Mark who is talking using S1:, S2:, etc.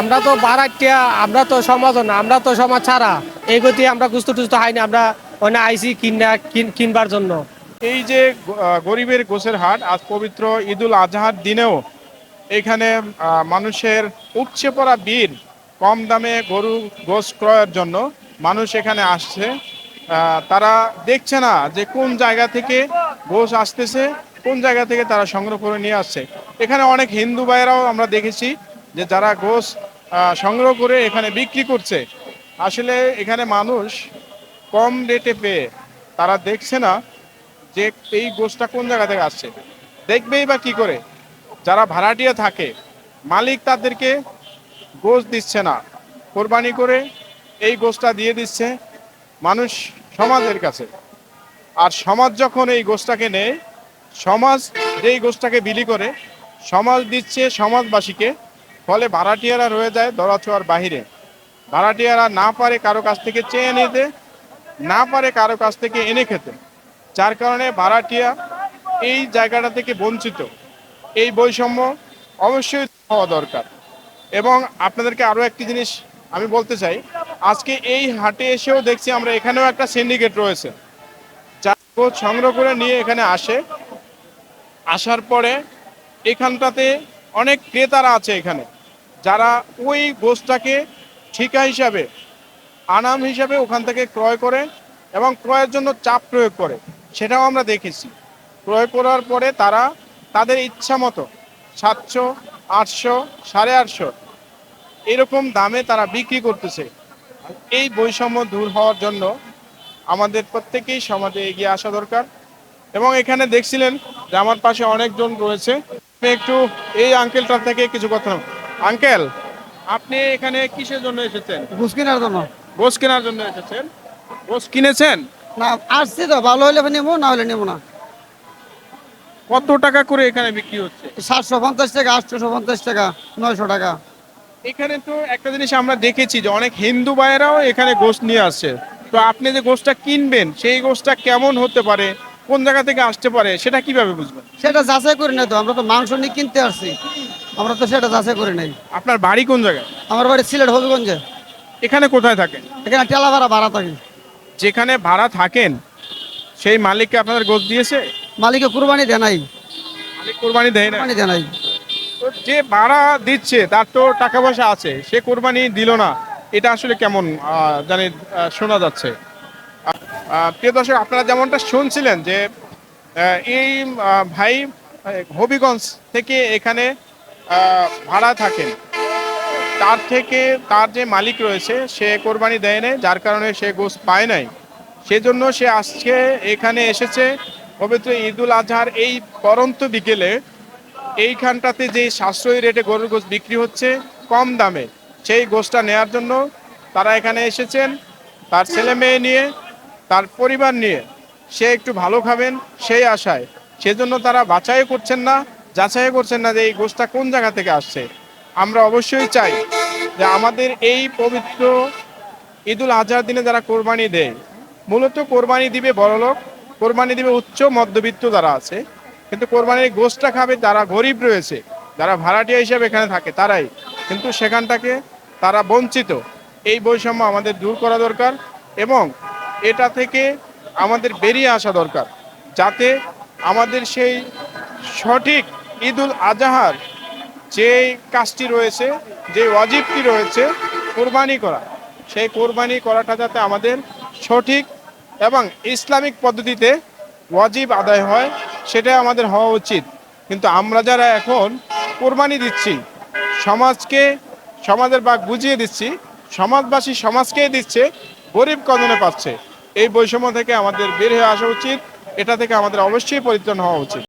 S1: আমরা তো বারাটিয়া আমরা তো সমাজ না, আমরা তো সমাজ ছাড়া। এই গতি আমরা কুস্ত টুস্ত হাই না আমরা ওখানে আইসি কিনা, কিন- কিনবার জন্য।
S2: এই যে গরিবের গোসের হাট, আজ পবিত্র ঈদুল আজহার দিনেও এখানে মানুষের উপচে পড়া বীর কম দামে গরু গোস ক্রয়ের জন্য মানুষ এখানে আসছে। তারা দেখছে না যে কোন জায়গা থেকে গোস আসতেছে, কোন জায়গা থেকে তারা সংগ্রহ করে নিয়ে আসছে। এখানে অনেক হিন্দু ভাইয়েরাও আমরা দেখেছি যে যারা গোস সংগ্রহ করে এখানে বিক্রি করছে। আসলে এখানে মানুষ কম রেটে পেয়ে, তারা দেখছে না যে এই গোষ্ঠটা কোন জায়গা থেকে আসছে। দেখবেই বা কি করে? যারা ভাড়াটিয়া থাকে, মালিক তাদেরকে গোশ দিচ্ছে না। কোরবানি করে এই গোষ্ঠটা দিয়ে দিচ্ছে মানুষ সমাজের কাছে। আর সমাজ যখন এই গোষ্ঠটাকে নেয়, সমাজ যেই গোষ্ঠটাকে বিলি করে, সমাজ দিচ্ছে সমাজবাসীকে ফলে ভাড়াটিয়ারা রয়ে যায় দরাছোয়ার বাহিরে। ভাড়াটিয়ারা না পারে কারও কাছ থেকে চেয়ে নিতে, না পারে কারও কাছ থেকে এনে খেতে। যার কারণে ভাড়াটিয়া এই জায়গাটা থেকে বঞ্চিত। এই বৈষম্য অবশ্যই হওয়া দরকার। এবং আপনাদেরকে আরও একটি জিনিস আমি বলতে চাই, আজকে এই হাটে এসেও দেখছি আমরা এখানেও একটা সিন্ডিকেট রয়েছে। যারা সংগ্রহ করে নিয়ে এখানে আসে। আসার পরে এখানটাতে অনেক ক্রেতারা আছে এখানে। যারা ওই গোছটাকে ঠিকা হিসাবে, আনাম হিসাবে ওখান থেকে ক্রয় করে এবং ক্রয়ের জন্য চাপ প্রয়োগ করে, সেটাও আমরা দেখেছি। ক্রয় করার পরে তারা তাদের ইচ্ছা মতো সাতশো, আটশো, সাড়ে আটশো এরকম দামে তারা বিক্রি করতেছে। এই বৈষম্য দূর হওয়ার জন্য আমাদের প্রত্যেকেই সমাজে এগিয়ে আসা দরকার। এবং এখানে দেখছিলেন যে আমার পাশে অনেকজন রয়েছে। একটু এই আঙ্কেলটার থেকে কিছু কথা আঙ্কেল? আপনি এখানে কিসের জন্য এসেছেন?
S3: ঘুষ কেনার জন্য।
S2: গোস কেনার জন্য এসেছেন? গোস কিনেছেন?
S3: না আসছি তো ভালো হলে নেব না হলে নেব না।
S2: কত টাকা করে এখানে বিক্রি হচ্ছে?
S3: সাতশো পঞ্চাশ টাকা আটশোশো পঞ্চাশ টাকা নয়শো টাকা।
S2: এখানে তো একটা জিনিস আমরা দেখেছি যে অনেক হিন্দু ভাইয়েরাও এখানে গোশ নিয়ে আসছে। তো আপনি যে গোশটা কিনবেন সেই গোশটা কেমন হতে পারে? কোন জায়গা থেকে আসতে পারে? সেটা কীভাবে বুঝবেন?
S3: সেটা যাচাই করি নাই তো আমরা তো মাংস নিয়ে কিনতে আসছি। আমরা তো সেটা যাচাই করি নাই।
S2: আপনার বাড়ি কোন জায়গায়?
S3: আমার বাড়ি সিলেট হবিগঞ্জে
S2: এখানে কোথায় থাকেন?
S3: এখানে টেলা ভাড়া ভাড়া থাকি।
S2: যেখানে ভাড়া থাকেন সেই মালিককে আপনাদের গোশ দিয়েছে?
S3: মালিকে কুরবানি দেয় নাই।
S2: মালিক কুরবানি দেয় না
S3: কুরবানি দেয় নাই।
S2: তো যে ভাড়া দিচ্ছে তার তো টাকা পয়সা আছে সে কুরবানি দিল না। এটা আসলে কেমন আহ, জানি আহ, শোনা যাচ্ছে। আহ, প্রিয় দর্শক আপনারা যেমনটা শুনছিলেন যে আহ, এই আহ, ভাই আহ, হবিগঞ্জ থেকে এখানে ভাড়া থাকেন। তার থেকে তার যে মালিক রয়েছে, সে কোরবানি দেয় নাই, যার কারণে সে গোস পায় নাই। সেজন্য সে আজকে এখানে এসেছে। পবিত্র ঈদুল আজহার এই পরন্ত বিকেলে এইখানটাতে যে সাশ্রয়ী রেটে গরুর গোস বিক্রি হচ্ছে, কম দামে। সেই গোসটা নেয়ার জন্য তারা এখানে এসেছেন। তার ছেলে মেয়ে নিয়ে, তার পরিবার নিয়ে। সে একটু ভালো খাবেন, সেই আশায়। সেজন্য তারা বাছাই করছেন না। যাচাই করছেন না যে এই গোসটা কোন জায়গা থেকে আসছে। আমরা অবশ্যই চাই যে আমাদের এই পবিত্র ঈদুল আজহার দিনে যারা কোরবানি দেয়, মূলত কোরবানি দিবে বড়লোক কোরবানি দিবে উচ্চ মধ্যবিত্ত যারা আছে, কিন্তু কোরবানির গোষ্ঠটা খাবে, যারা গরিব রয়েছে, যারা ভাড়াটিয়া হিসেবে এখানে থাকে তারাই। কিন্তু সেখানটাকে তারা বঞ্চিত। এই বৈষম্য আমাদের দূর করা দরকার এবং এটা থেকে আমাদের বেরিয়ে আসা দরকার, যাতে আমাদের সেই সঠিক ঈদুল আজহার যে কাজটি রয়েছে, যে ওয়াজিবটি রয়েছে, কোরবানি করা। সেই কোরবানি করাটা যাতে আমাদের সঠিক এবং ইসলামিক পদ্ধতিতে ওয়াজিব আদায় হয়, সেটাই আমাদের হওয়া উচিত। কিন্তু আমরা যারা এখন কোরবানি দিচ্ছি, সমাজকে, সমাজের বাঘ বুঝিয়ে দিচ্ছি, সমাজবাসী সমাজকেই দিচ্ছে, গরিব কদনে পাচ্ছে। এই বৈষম্য থেকে আমাদের বের হয়ে আসা উচিত, এটা থেকে আমাদের অবশ্যই পরিত্রাণ হওয়া উচিত।